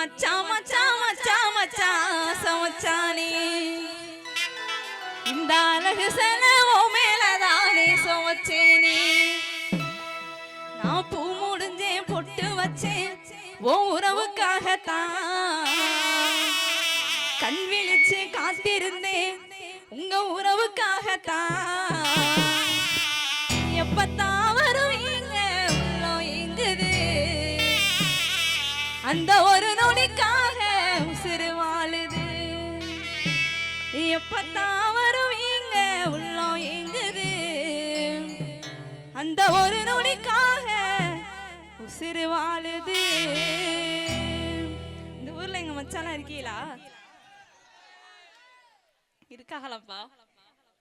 மச்சான் மச்சான் மச்சான் மச்சான் சமச்சானே இந்த அழகு செலவோ மேலதானே சுமச்சேனே நான் பூ முடிஞ்சேன் பொட்டு வச்சேன் ஓ உறவுக்காகத்தான். கண் விழிச்சு காத்திருந்தேன் உங்க உறவுக்காகத்தான். எப்பத்தான் அந்த ஒரு நொடிக்காக உசுறு வாழுது. எப்பத்தான் வருவீங்க உள்ளம் எங்குது அந்த ஒரு நொடிக்காக உசுறு வாழுது. இந்த ஊர்ல எங்க மச்சாலாம் இருக்கீங்களா இருக்காங்களாப்பா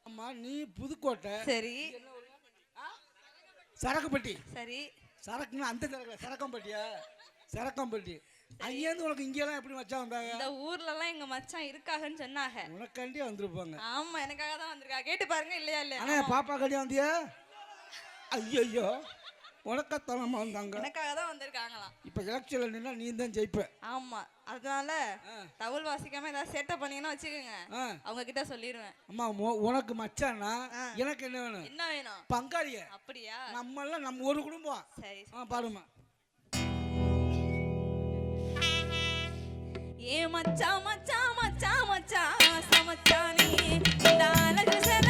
அம்மா நீ புதுக்கோட்டை. சரி. சரக்குப்பட்டி. சரி. சரக்குன்னா அந்த சரக்கு சரக்கம்பட்டியா? சரக்கம்பட்டி அங்கேருந்து உனக்கு இங்கெல்லாம் எப்படி மச்சான் வந்தாங்க? இந்த ஊர்ல எல்லாம் எங்க மச்சான் இருக்காங்கன்னு சொன்னாங்க. உனக்காண்டி வந்திருப்பாங்க. ஆமா எனக்காக தான் வந்திருக்கா. கேட்டு பாருங்க இல்லையா இல்லையா? அண்ணா பாப்பா கண்டி வந்தியா? ஐயோ உனக்கத்தனமா வந்தாங்க. எனக்காக தான் வந்திருக்காங்களாம். இப்போ எலெக்ஷனில் நின்னா நீ தான் ஜெயிப்ப. ஆமா அதனால தவுள் வாசிக்காம ஏதாவது சேட்டை பண்ணீங்கன்னா வச்சுக்கோங்க. அவங்க கிட்ட சொல்லிடுவேன் அம்மா உனக்கு மச்சான்னா எனக்கு என்ன வேணும்? என்ன வேணும்? பங்காளிய. அப்படியா? நம்மெல்லாம் நம்ம ஒரு குடும்பம். சரி பாருமா ஏ மச்சா மச்சா மச்சா மச்சா சமச்சானே இந்த அழகு செலவோ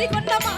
உசிறுமா கொட்டி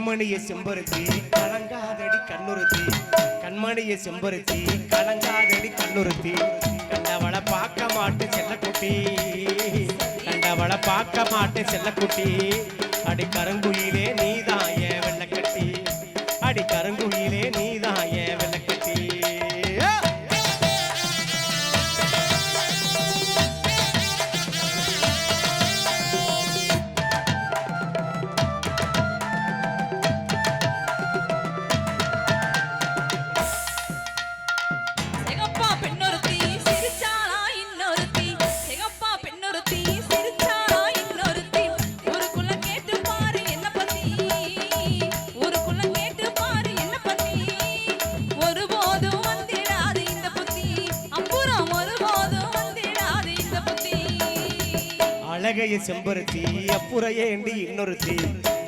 கண்மணிய செம்பருத்தி கலங்காதடி கண்ணுறுத்தி. கண்மணிய செம்பருத்தி கலங்காதடி கண்ணுறுத்தி. கண்டவள பார்க்க மாட்டு செல்லக்குட்டி. கண்டவள பார்க்க மாட்டு செல்லக்குட்டி. அடி கருங்குயிலே நீதான் அழகைய செம்பருத்தி அப்புறையேண்டி இன்னொருத்தி?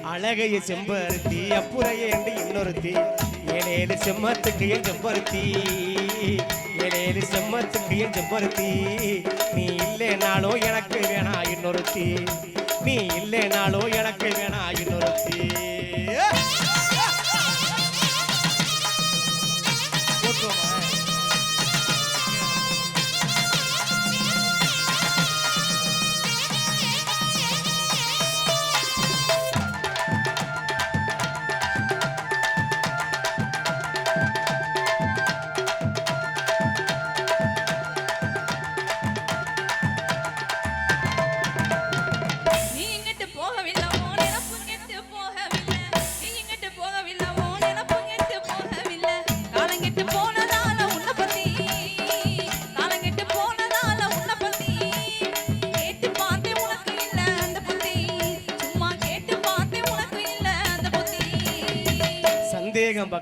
அழகைய செம்பருத்தி அப்புறையேண்டி இன்னொருத்தி? ஏழேழு செம்மத்துக்கு என் செம்பருத்தி? ஏழேழு செம்மத்துக்கு என் செம்பருத்தி? நீ இல்லைனாலும் எனக்கு வேணா இன்னொருத்தி. நீ இல்லைனாலும் எனக்கு வேணா இன்னொருத்தி.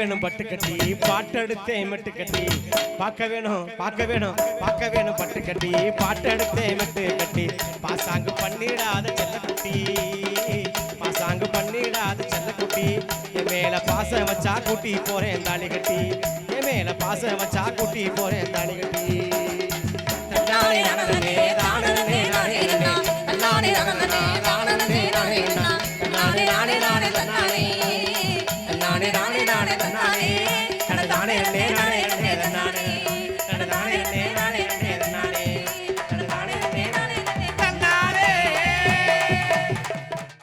வேணும் பட்டு கட்டி. பாட்டெடுத்தே மெட்டு கட்டி. பார்க்க வேணும் பார்க்க வேணும் பார்க்க வேணும் பட்டு கட்டி. பாட்டெடுத்தே மெட்டு கட்டி. பாசாங்கு பண்ணிடாத செல்லக்குட்டி. பாசாங்கு பண்ணிடாத செல்லக்குட்டி. என் மேல பாச வச்சா கூட்டி போறேன் தாலி கட்டி. என் மேல பாச வச்சா கூட்டி போறேன் தாலி கட்டி.